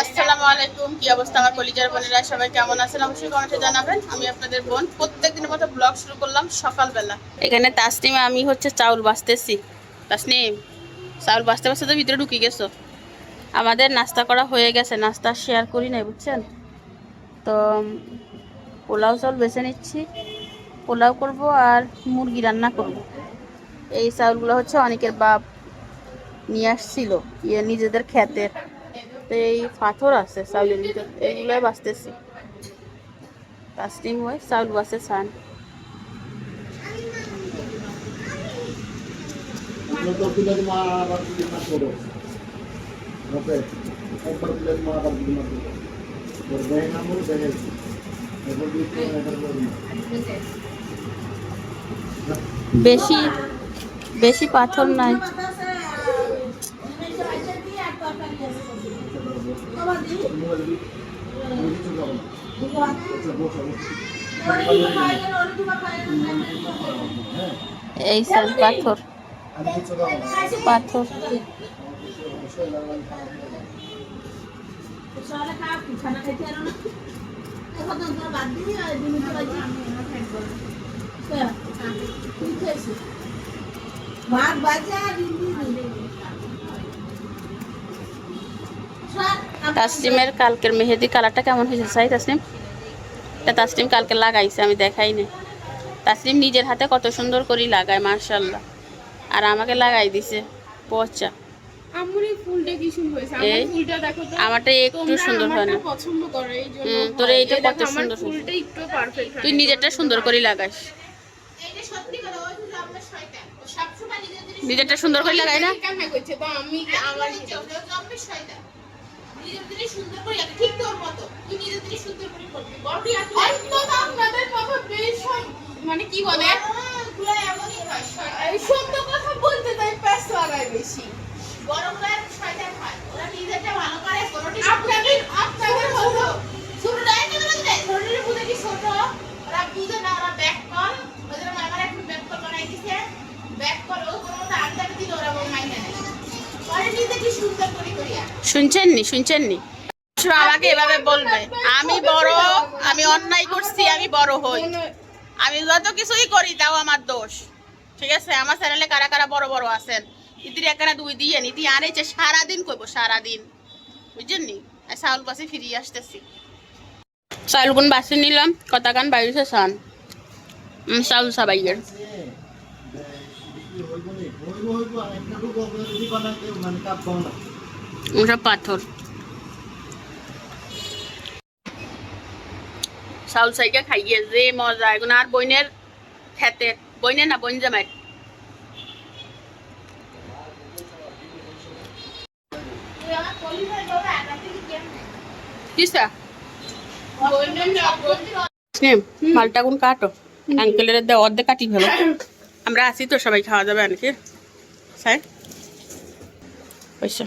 আসসালামু আলাইকুম, কি অবস্থা আমার কলিজার বোনেরা? সবাই কেমন আছেন? অবশ্যই কমেন্টে জানাবেন। আমি আপনাদের বোন। প্রত্যেক দিনের মতো ব্লগ শুরু করলাম সকালবেলা। এখানে তাসনিমে, আমি হচ্ছে চাউল বাঁচতেছি। তাসনিম, চাউল বাঁচতে বাঁচতে তো ভিতরে ঢুকে গেছো। আমাদের নাস্তা করা হয়ে গেছে। নাস্তা শেয়ার করি নাই, বুঝছেন? তো পোলাও চাউল বেছে নিচ্ছি। পোলাও করব আর মুরগি রান্না করব। এই চাউলগুলো হচ্ছে অনেকের বাপ নিয়ে আসছিল। ইয়ে নিজেদের ক্ষেতের। তো এই পাথর আছে, চাউলের ভিতর। এইগুলোই বাঁচতেছি। কাস্টিং হয়, চাউল বাঁচে, ছান। Nonton film mga di এই সব পাথর। পাথর। ভাত বাজা তাসলিমের কালকের মেহেদি কালারটা কেমন হয়েছে সাই তাসলিম? এটা তাসলিম কালকে লাগাইছে আমি দেখাই নাই তাসলিম নিজের হাতে কত সুন্দর করে লাগায় মার্শাল্লাহ আর আমাকে লাগাই দিছে পচা। আমার এই ফুলটা কি সুন্দর হয়েছে? আমার এই, ফুলটা দেখো তো আমারটা একটু তোমরা সুন্দর হয় না। আমারটা পছন্দ করো এই জন্য হুম, তোর হয়। এইটা এই দেখো, কত আমার সুন্দর হয়েছে। ফুলটা একটু পারফেক্ট তুই নিজেরটা সুন্দর করে লাগাস নিজেরটা সুন্দর করে লাগাই না কেমন করছে তো আমি আমার আপনাদের বাবা বেশ সব- মানে কি বলে এই সত্য কথা বলতে তাই প্যাস লাগায় বেশি আপনাদের আপনাদের হলো শুনছেন নি শুনছেন নি আমাকে এভাবে বলবে। আমি বড় আমি অন্যায় করছি আমি বড় হই। আমি যত কিছুই করি তাও আমার দোষ। ঠিক আছে? আমার চ্যানেলে কারা কারা বড় বড় আছেন? ইতির এখানে দুই দিয়ে নীতি আনেছে সারাদিন করব সারাদিন। বুঝছেন নি চাউল বাসে ফিরিয়ে আসতেছি। চাউল গুণ বাসি নিলাম? কথা গান বাইরে সান চাউল সাবাইয়ের। ওটা পাথর। চাউল চাইকে খাইয়ে যে মজা এগুলো আর বইনের খেতে বইনের না বইন জামাই। মালটা কোন কাটো? আঙ্কেলের দে অর্ধেক কাটি ফেলো। আমরা আছি তো সবাই খাওয়া যাবে স্যার পয়সা।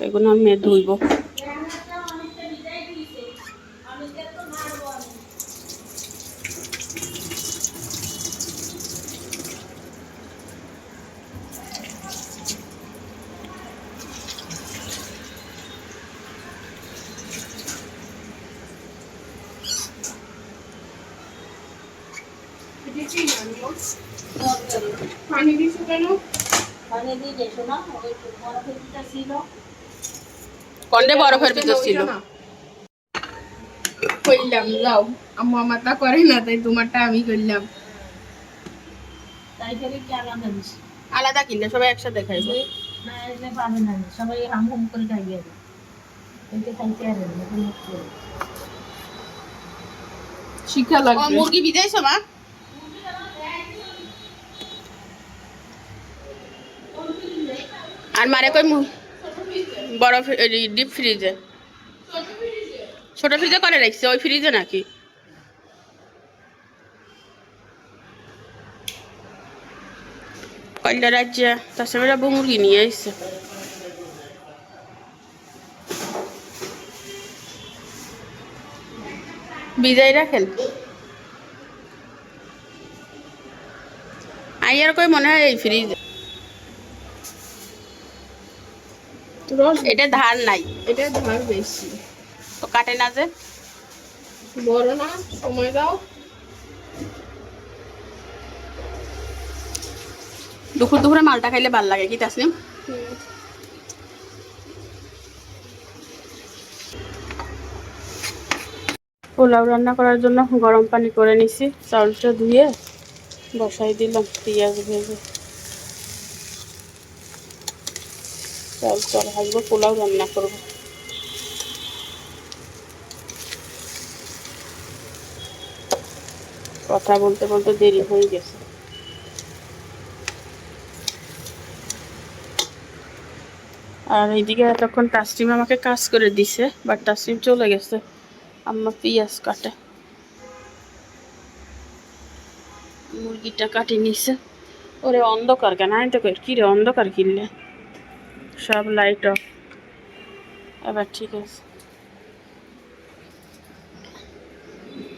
এগুলো আমি ধুইব পানি দিছো কেন কন্ডে বরফের ভিতর ছিল? করলাম যাও আম্মু আমারটা করে না তাই তোমারটা আমি করলাম আলাদা কিনলে সবাই একসাথে খাইব। সবাই হাম হাম করে শিক্ষা লাগবে। মুরগি মা? আর মারে কই বড় ডিপ ফ্রিজে ছোট ফ্রিজে করে রাখছে? ওই ফ্রিজে নাকি? কয়লা রাজ্যে, তার সঙ্গে বউ মুরগি নিয়ে আসছে বিজয় রাখেন? আইয়ার কই মনে হয় এই ফ্রিজ রস এটা ধার নাই। এটা ধার বেশি। তো কাটে না যে? বড় না সময় দাও। দুপুর দুপুরে মালটা খাইলে ভালো লাগে কি তাসনিম? পোলাও রান্না করার জন্য গরম পানি করে নিছি চাউলটা ধুয়ে বসাই দিলাম পেঁয়াজ ভেজে। চাল চাল ভাজবো পোলাও রান্না করব। কথা বলতে বলতে দেরি হয়ে গেছে। আর এইদিকে এতক্ষণ তাসরিম আমাকে কাজ করে দিছে বাট তাসরিম চলে গেছে। আম্মা পেঁয়াজ কাটে। মুরগিটা কাটি নিছে। ওরে অন্ধকার কেন? আমি তো কই, কি রে অন্ধকার কিনলে? সব লাইট অফ এবার ঠিক আছে।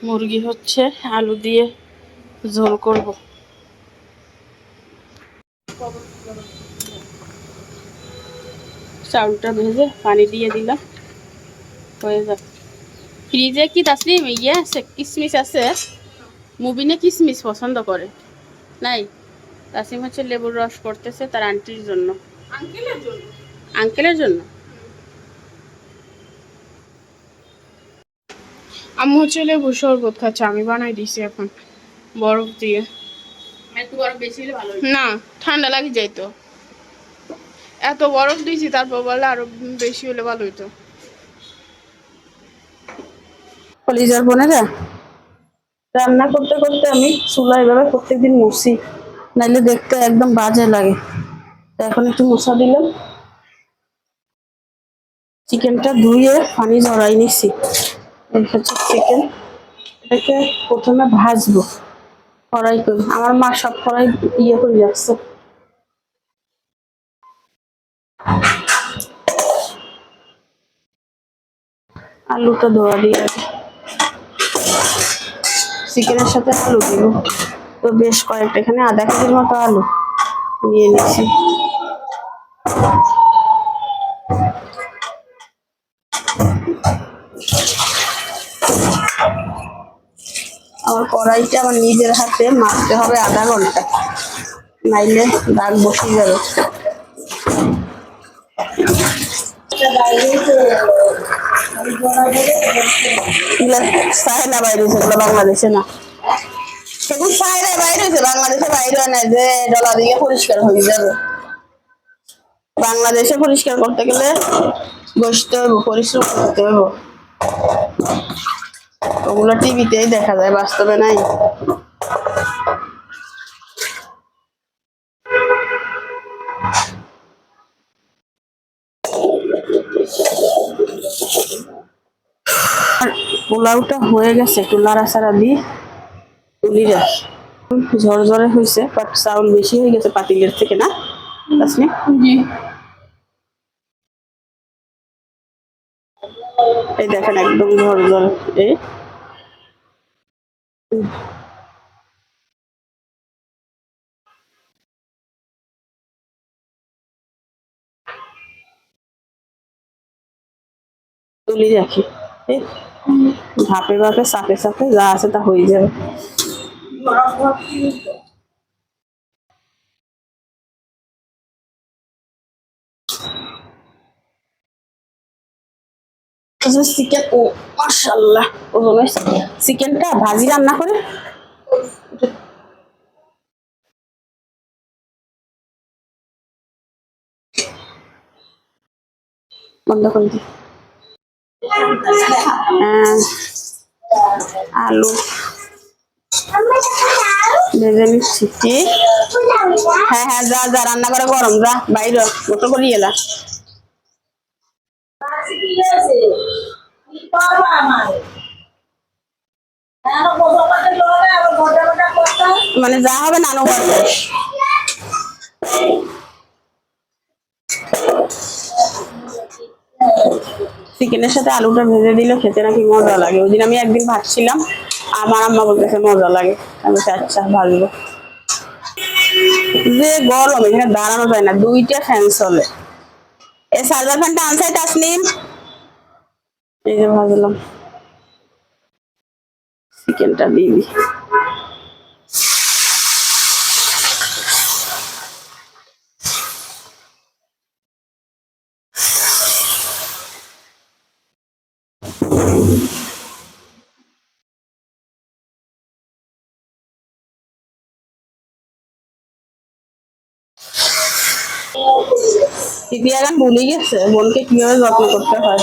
মুরগি হচ্ছে আলু দিয়ে ঝোল করব। চাউলটা ভেজে পানি দিয়ে দিলাম। হয়ে যাবে ফ্রিজে কি তাসলিম? ইয়ে আছে কিশমিশ আছে? মুবিনে কিশমিশ পছন্দ করে। নাই। তাসিম হচ্ছে লেবুর রস করতেছে তার আন্টির জন্য। আঙ্কেলের জন্য? আঙ্কেলের জন্য? আম্মু শরবত খাচ্ছে। আমি বানাই দিছি এখন। বরফ দিয়ে। একটু গরম বেশি হলে ভালো না ঠান্ডা লাগে যাইতো। এত বরফ দিয়েছি তারপর বলে আরও বেশি হলে ভালো হইতো। কলিজার বোনেরা রান্না করতে করতে আমি চুলা এভাবে প্রত্যেকদিন মুছি। নাইলে দেখতে একদম বাজে লাগে। এখন একটু মশা দিলাম। চিকেনটা ধুয়ে পানি ঝরাই নিছি। হচ্ছে চিকেন এটাকে প্রথমে ভাজবো। কড়াই করে। আমার মা সব কড়াই ইয়ে করে যাচ্ছে আলুটা ধোয়া দিয়ে চিকেনের সাথে আলু দিব। তো বেশ কয়েকটা, এখানে আধা কেজির মতো আলু নিয়ে নিচ্ছি আমার কড়াইটা আমার নিজের হাতে মারতে হবে আধা ঘণ্টা। নাইলে দাগ বসে যাবে। সাহেলা বাইরে হয়েছে বাংলাদেশে না। সেগুলো বাইরে বাংলাদেশে বাইরে না যে ডলা দিয়ে পরিষ্কার হয়ে যাবে। বাংলাদেশে পরিষ্কার করতে গেলে বসতে হইব পরিশ্রম করতে হইব ওগুলো টিভিতেই দেখা যায়, বাস্তবে নাই। পোলাওটা হয়ে গেছে, একটু নাড়াচাড়া দিয়ে তুলি রাখি। ঝরঝরে হয়েছে চাউল বেশি হয়ে গেছে পাতিলের থেকে, না? জি। এই দেখেন একদম ঝরঝরে এই। তুলি রাখি। এই। ভাপে চাপে চাপে যা আছে তা হয়ে যাবে। চিকেন, ও হয়েছে চিকেনটা ভাজি রান্না করে। বন্ধ করে দিই আলু ভেজে নিচ্ছি। হ্যাঁ হ্যাঁ যা যা, রান্না করে গরম, যা, বাইরে গোটো করি এলা মানে যা হবে নানু চিকেনের সাথে আলুটা ভেজে দিলে, খেতে নাকি মজা লাগে। ওই দিন আমি একদিন ভাবছিলাম আমার আম্মা বলতেছে মজা লাগে। আমি আচ্ছা ভাজবো। যে গরম, এখানে দাঁড়ানো যায় না, দুইটা ফ্যান চলে। এই সার্ভার ফ্যানটা আনসাই তাসনিম এই যে ভাজলাম। চিকেনটা দিবি দিদি এখন ভুলে গেছে বোনকে কীভাবে যত্ন করতে হয়?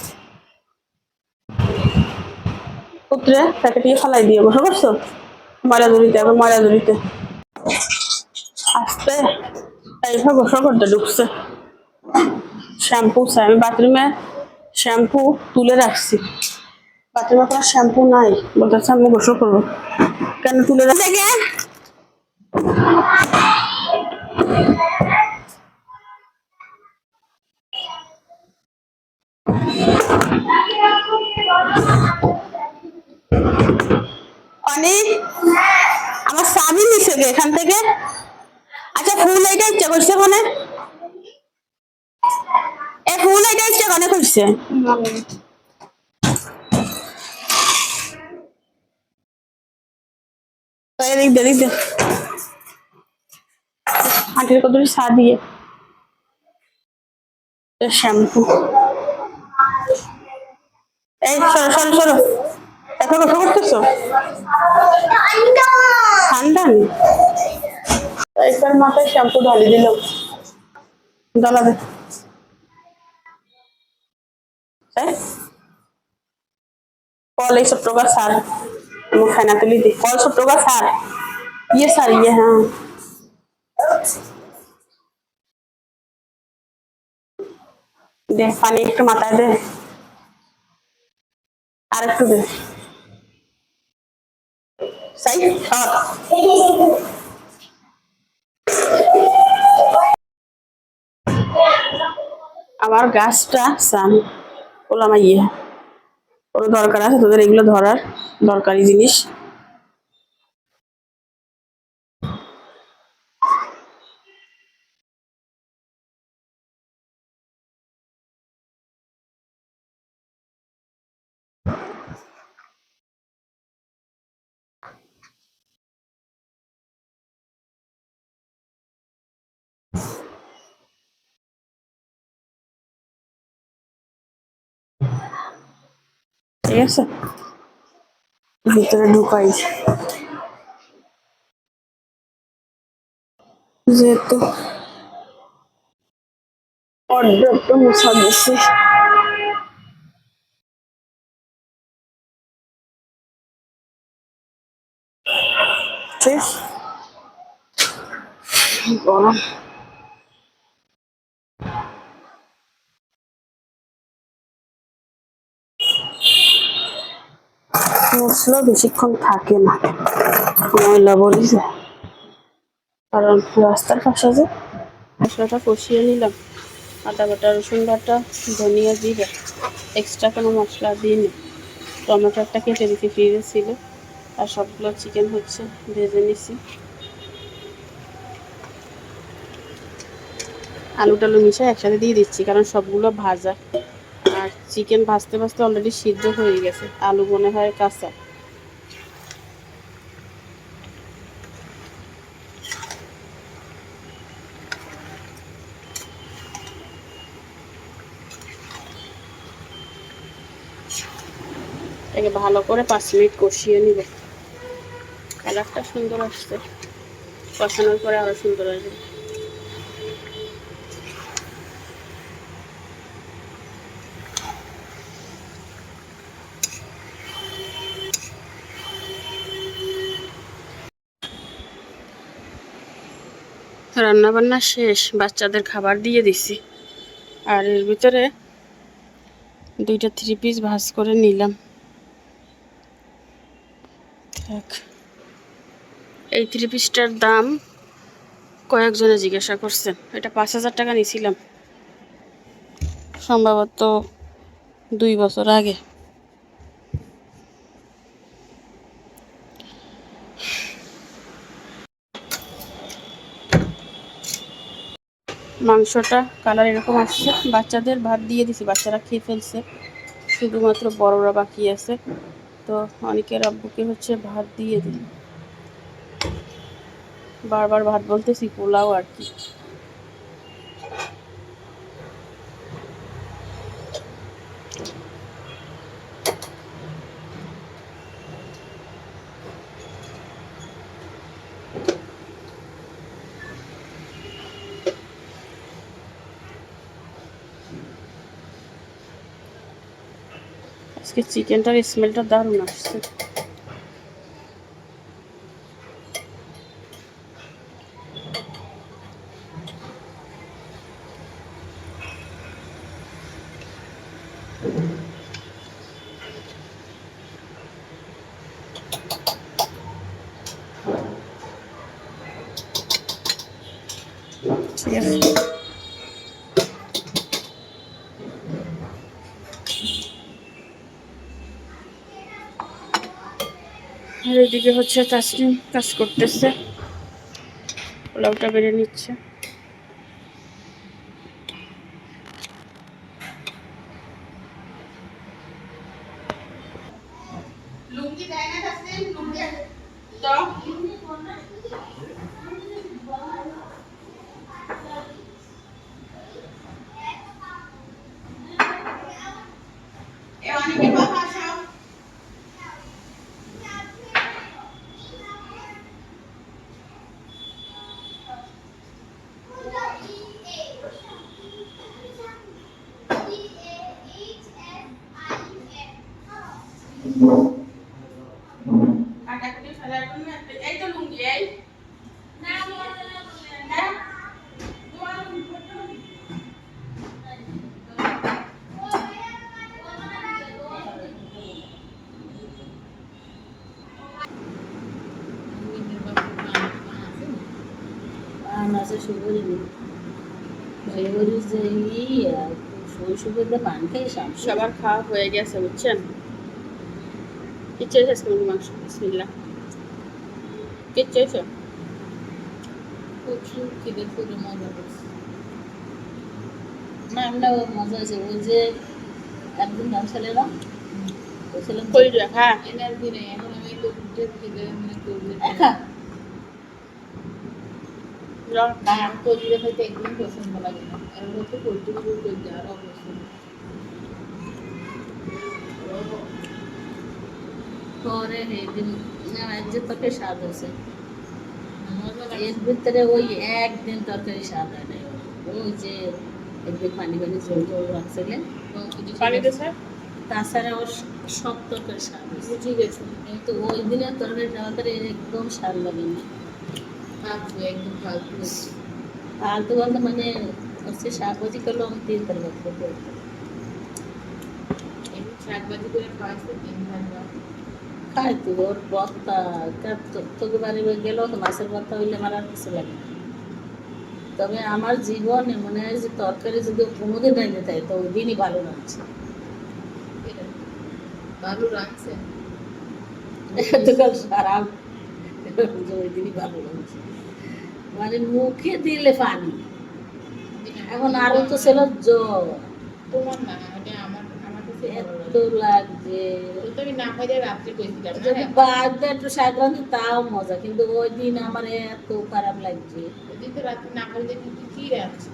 পুত্রে, তাকে দিয়ে ফালাই দিয়ে বসে করছ? ময়লা দড়িতে এখন ময়লা দড়িতে আসতে এইভাবে গোসল করতে ঢুকছে। শ্যাম্পু চাই আমি বাথরুমে শ্যাম্পু তুলে রাখছি। বাথরুমে কোনো শ্যাম্পু নাই, বলতেছে আমি গোসল করব। কেন তুলে রাখছে অনেক, আমার স্বামী নিছে এখান থেকে। আচ্ছা ফুল এটা ইচ্ছা করছে কোনে এ, ফুল এটা ইচ্ছা কোনে করছে? তো এদিক দে এদিক দে আন্টির কত দিয়ে। শ্যাম্পু। এই, সরো সরো সরো। এখন কথা করতেছো ঠান্ডা নেই এবার মাথায় শ্যাম্পু ঢালি দিল জ্বালা দে এই, কল এই ছোট্ট का सार हम खाना तुली दे कल ছোট্ট का सार ये सार ये हाँ দে পানি একটু মাথায় দে আর একটু দে আমার গাছটা সান ওলামা ইয়ে ওর দরকার আছে তোদের এগুলো ধরার দরকারি জিনিস। ঠিক আছে ভিতরে ঢুকাই যেহেতু অর্ডারটা মুছা দিছি ঠিক গরম মশলা বেশিক্ষণ থাকে না। ময়লা বলি যে। কারণ রাস্তার পাশে যে মশলাটা কষিয়ে নিলাম, আদা বাটা, রসুন বাটা, ধনিয়া জিরে এক্সট্রা কোনো মশলা দিইনি। টমেটো একটা কেটে দিতে ফ্রিজে ছিল আর সবগুলো চিকেন হচ্ছে, ভেজে নিছি। আলু টালু মিশিয়ে একসাথে দিয়ে দিচ্ছি, কারণ সবগুলো ভাজা। আর চিকেন ভাজতে ভাজতে অলরেডি সিদ্ধ হয়ে গেছে। আলু মনে হয় কাঁচা। ভালো করে পাঁচ মিনিট কষিয়ে নিব। কালারটা সুন্দর আসছে। কষানোর পরে আরও সুন্দর আসবে। রান্না বান্না শেষ, বাচ্চাদের খাবার দিয়ে দিছি। আর এর ভিতরে দুইটা থ্রি পিস ভাজ করে নিলাম। থাক এই থ্রি পিসটার দাম কয়েকজনে জিজ্ঞাসা করছেন এটা পাঁচ হাজার টাকা নিয়েছিলাম সম্ভবত দুই বছর আগে। মাংসটা কালার এরকম আসছে। বাচ্চাদের ভাত দিয়ে দিছি, বাচ্চারা খেয়ে ফেলছে। শুধুমাত্র বড়রা বাকি আছে। তো অনেকের আব্বুকে হচ্ছে ভাত দিয়ে দিই বারবার ভাত বলতেছি, পোলাও আর কি। আজকে চিকেনটার স্মেলটা দারুণ আসছে। ঠিক আর এদিকে হচ্ছে তাসলিম কাজ করতেছে। পোলাওটা বেড়ে নিচ্ছে লুঙ্গি দেয় না তাসলিম লুঙ্গি দাও এ অনেকে বাবা আসো কাটাকুটি ফেলার জন্য একটা এই তো লুঙ্গি এই হ্যাঁ? তোমার লুঙ্গি পরতে হবে? পান আছে সুগরি সুগরি যে ইয়ে শৈশবের পান খেয়ে সবার খাওয়া হয়ে গেছে বুঝছেন কি চেয়েছে আজকে মুরগি মাংস? বিসমিল্লাহ। কি চেয়েছে প্রচুর খিদে করে মজা করছে। না আমরা মজা আছে ওই যে একদিন গান ছেলেরা বলছিলাম কই হ্যাঁ। এনার্জি নেই এখন আমি তো খিদে মানে করবে। একা? লও। কলিরে হয়তো একদম পছন্দ লাগে না। আর হচ্ছে পোলট্রি না যে তোকে স্বাদ হয়েছে এর ভিতরে ওই একদিন তরকারি স্বাদ হয় ওই যে একদিন পানি পানি ঝোল ঝোল রাখছিলে। তাছাড়া ওর সব তরকারি স্বাদ হয়েছে বুঝে গেছে। কিন্তু ওই দিনের তরকারি তরকারি একদম স্বাদ লাগে না। একদম ফালতু। ফালতু বলতে মানে হচ্ছে শাক ভাজি করল আমি তিন তরকারি করতে শাকভাজি করে খাওয়াইছে তিন ঘণ্টা। খাই তো ওর বত্তা তোকে বাড়ি গেল তো মাছের বত্তা হইলে আমার আর কিছু লাগে তবে আমার জীবনে মনে হয় যে তরকারি যদি রাঁধতে থাকে তো ওই দিনই ভালো লাগছে ভালো রাখছে এতকাল সারা ওই দিনই ভালো লাগছে মানে মুখে দিলে পানি। এখন আরও তো ছিল জ্বর। তোমার না আমার আমার কাছে তুমি না রাত্রে কইছিলাম যদি বাদ দিয়ে একটু শাক তাও মজা। কিন্তু ওই দিন আমার এত খারাপ লাগছে। তো না কি রাখছো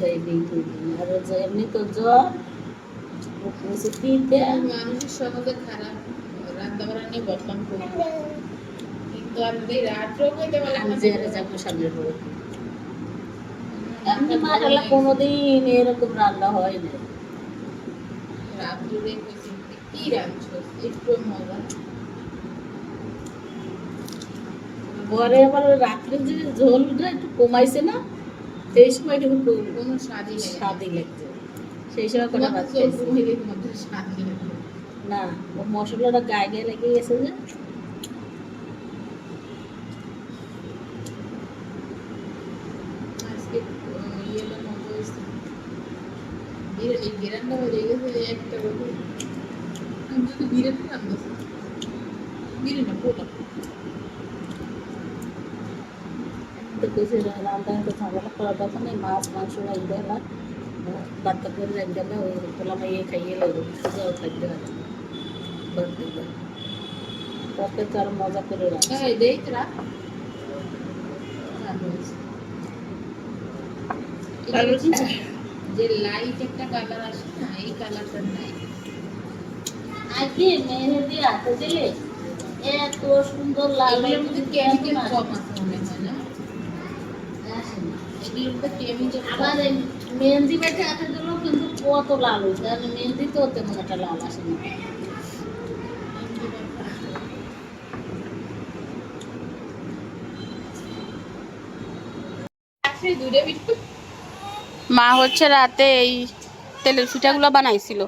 হয়ে দিন দুই দিন। আর এমনি তো জ্বর মানুষের সমাজে খারাপ। রান্না বান্না নিয়ে কিন্তু রাত্রেও খাইতে পারলাম যাব সামনে এমনি কোনোদিন এরকম রান্না হয় না রাত্রে কইছি কি রাখছো একটু মজা পরে আবার রাত্রে যে ঝোলটা একটু কমাইছে না সেই সময় একটু কোনো স্বাদই স্বাদই লাগছে সেই সময় কোনো না ও মশলাটা গায়ে গায়ে লেগে গেছে যে আজকে আহ, ইয়েটা মজা হয়েছে গেছে একটা করার নেই মাছ মাংস করে ওই পোলাম ইয়ে খাইয়ে লাগবে হবে পকে তো আর মজা করে হ্যাঁ, হয়েছে। যে লাইট একটা কালার আসে না এই কালারটা নাই। আগে মেহেদি হাতে দিলে এত সুন্দর লাগবে এগুলোর মধ্যে কেমিক্যাল কম আছে মনে হয় না। এগুলোর মধ্যে কেমিক্যাল আবার হাতে দিলেও কিন্তু কত লাল হয়েছে আর মেহেন্দি তো তেমন একটা লাল আসে না। দূরে বিটু মা হচ্ছে রাতে এই তেলের পিঠাগুলো বানাইছিল।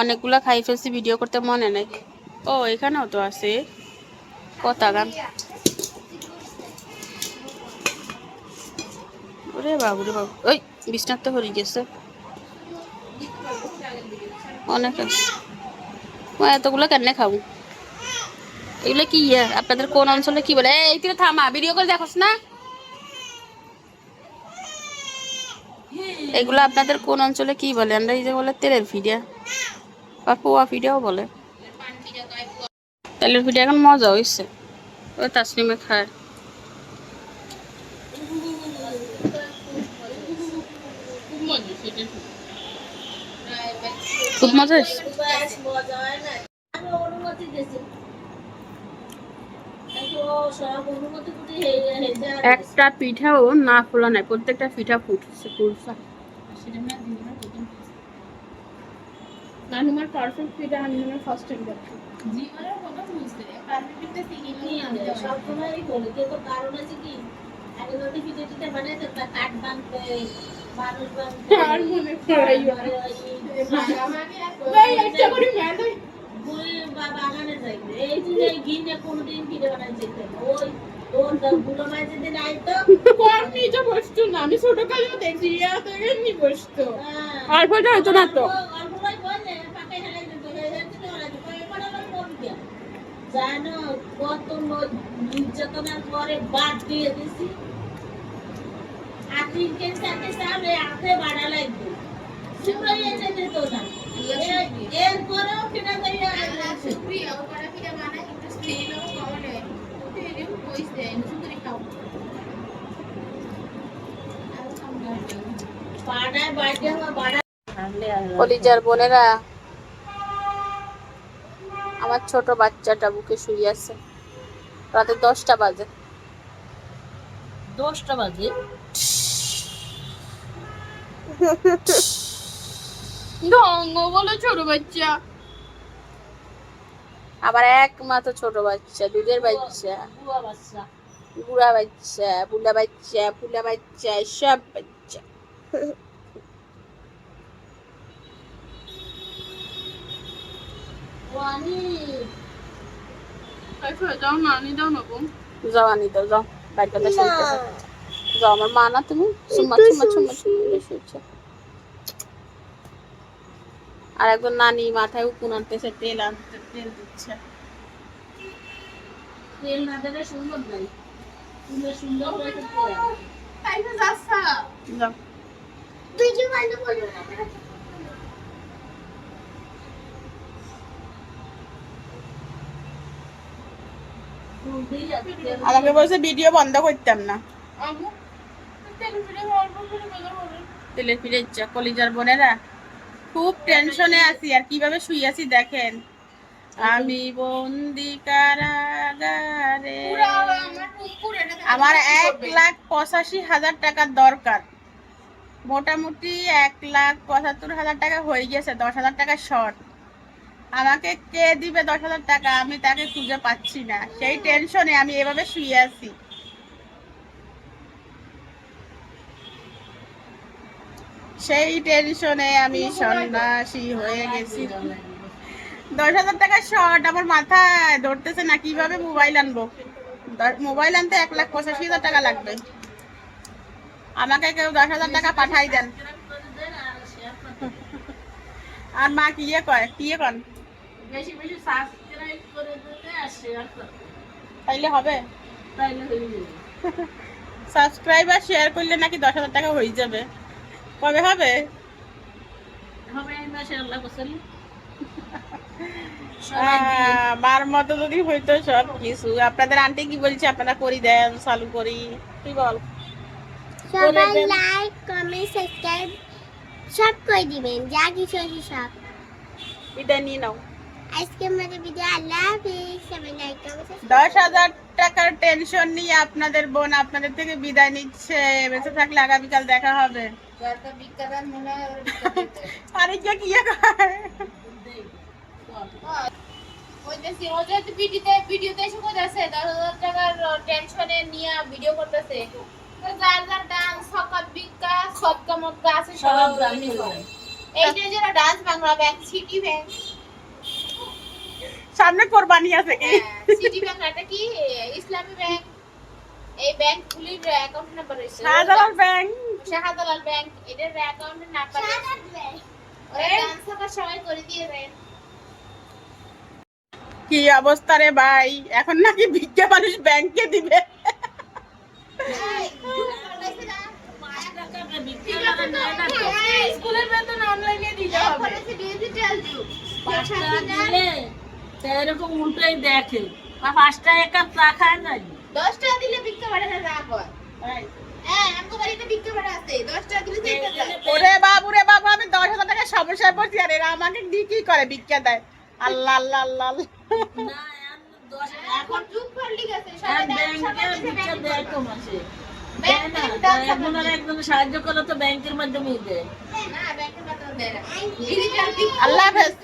অনেকগুলো খাই ফেলছি, ভিডিও করতে মনে নেই। ও, এখানেও তো আছে। কথা গান। ওরে বাবু রে বাবু। ওই, বিছনার তো হয়ে গেছে। অনেক আছে। এতগুলো কেন খাব? এগুলো কি আপনাদের কোন অঞ্চলে কি বলে? এই তুই থামা, ভিডিও করে দেখোস না। এগুলো আপনাদের কোন অঞ্চলে কি বলে? আমরা এই যে বলে তেলের ফিডিয়া বা পোয়া ফিডিয়াও বলে। তেলের ফিডিয়া এখন মজা হয়েছে ওই তাসলিমে খায়। খুব মজা হয়েছে হয় ও একটা পিঠাও না ফোলা নাই প্রত্যেকটা পিঠা ফুটছে ফুলছে সেটা না দিন না তখন নানুমার পারফেক্ট ফিটা আমি ফার্স্ট টাইম দেখছি জীবনের কোনো বুঝতে পারফেক্টটা শিখে নিয়ে আনতে সবসময়ই বলি কিন্তু কারণ আছে কি আগে যদি পিঠে টিঠে বানাইতে তা বানতে মানুষ বানতে আর মনে পড়াই ভাই একটা করে মেলাই বই বা বাগানে যাইবে এই যে গিনে কোনদিন পিঠে বানাইতে যেতে ওই কোন আমি দেখছি নি বসতো। হ্যাঁ। আর হতো না তো। কোন জানো কত নির্যাতনের পরে বাদ দিয়ে দিছি। আতির সামনে হাতে বাড়া লাগবে। দিত না। এরপরেও ফিরা করিয়া আছে সুপ্রিয়া ও পাড়া ফিরে বানায় একটু স্টেল ও কমলে ওতে এলেও কইস দেয় সুন্দরী খাও আর সামনে পাড়ায় বাড়ি আমার বাড়া কলিজার বোনেরা আমার ছোট বাচ্চাটা বুকে শুয়ে আছে। রাতে দশটা বাজে। দশটা বাজে? ঢঙ্গ বলে ছোট বাচ্চা। আবার একমাত্র ছোট বাচ্চা দুধের বাচ্চা। বাচ্চা। বুড়া বাচ্চা বুড়া বাচ্চা ফুলা বাচ্চা সব বাচ্চা। যাও না আনি দাও না বোন যাও আনি দাও যাও বাচ্চাটা শুনতেছে যাও আমার মা না তুমি? চুম্মা চুম্মা চুম্মা চুম্মা শুনছে আর একজন নানি মাথায় উকুন আনতেছে তেল আনতে তেল দিচ্ছে। তেল না দিলে সুন্দর নাই। সুন্দর সুন্দর যাও। তুই কি ভালো বলব আমাকে বলছে ভিডিও বন্ধ করতাম না। তেল ফিরে ইচ্ছা কলিজার বোনেরা। খুব টেনশনে আছি আর কীভাবে শুই আছি দেখেন। আমি বন্দি কারাগারে আমার এক লাখ পঁচাশি হাজার টাকার দরকার। মোটামুটি এক লাখ পঁচাত্তর হাজার টাকা হয়ে গেছে দশ হাজার টাকা শর্ট আমাকে কে দিবে দশ হাজার টাকা? আমি তাকে খুঁজে পাচ্ছি না। সেই টেনশনে আমি এভাবে শুয়ে আছি। সেই টেনশনে আমি সন্ন্যাসী হয়ে গেছি। দশ হাজার টাকা শর্ট আমার মাথায় ধরতেছে না কীভাবে মোবাইল আনব। মোবাইল আনতে এক লাখ পঁচাশি হাজার টাকা লাগবে। আমাকে কেউ দশ হাজার টাকা পাঠাই দেন। আর মা কি ইয়ে কয়? কি ইয়ে কন? তাইলে হবে। সাবস্ক্রাইব আর শেয়ার করলে নাকি দশ হাজার টাকা হয়ে যাবে। কবে হবে? মার মতো যদি হইতো সব কিছু। আপনাদের আন্টি কি বলছে? আপনারা করি দেন চালু করি। কি বল। সবাই লাইক কমেন্ট সাবস্ক্রাইব সব করে দিবেন যা কিছু আছে সব। বিদায় নিয়ে নাও। আজকে আমাদের ভিডিও আল্লাহ হাফিজ সবাই লাইক কমেন্ট দশ হাজার টাকার টেনশন নিয়ে আপনাদের বোন আপনাদের থেকে বিদায় নিচ্ছে। বেঁচে থাকলে আগামীকাল দেখা হবে। আরে কে কি যেহেতু ভিডিওতে ভিডিওতে এসে কইতাছে দশ হাজার টাকার টেনশনে নিয়ে ভিডিও করতেছে। যার যার ডান্স সকাল বিকা সবকা মক্কা আছে সব সব জানি এইটা যারা ডান্স বাংলা ব্যাংক সিটি ব্যাংক সামনে কোরবানি আছে কি? সিটি ব্যাংক এটা কি? ইসলামী ব্যাংক এই ব্যাংক গুলির অ্যাকাউন্ট নাম্বার রয়েছে শাহজালাল ব্যাংক শাহজালাল ব্যাংক এদের অ্যাকাউন্টের নাম্বার ওরা ডান্স সবার সবাই করে দিয়ে দেন কি অবস্থা রে ভাই? এখন নাকি ভিক্ষা মানুষ ব্যাংকে দিবে টাকা বিক্রি করে নেয় না তো স্কুলের বেতন অনলাইনে দিতে হবে ডিজিটাল যুগ এরকম উল্টোই দেখে বা পাঁচ টাকা এক কাপ চা খায় দশ টাকা দিলে না কর হ্যাঁ আমাকে দিয়ে কি করে ভিক্ষা দেয়? আল্লাহ আল্লাহ আল্লাহ আল্লাহ। এখন যুগ পাল্টে গেছে সবাই ব্যাংকে সবাই দেয় তো মাসে ব্যাংক দেয় না থেকে ডান্স একজন আর একজন সাহায্য করে তো ব্যাংকের মাধ্যমেই দেয় না দেয়। আল্লাহ হাফেজ।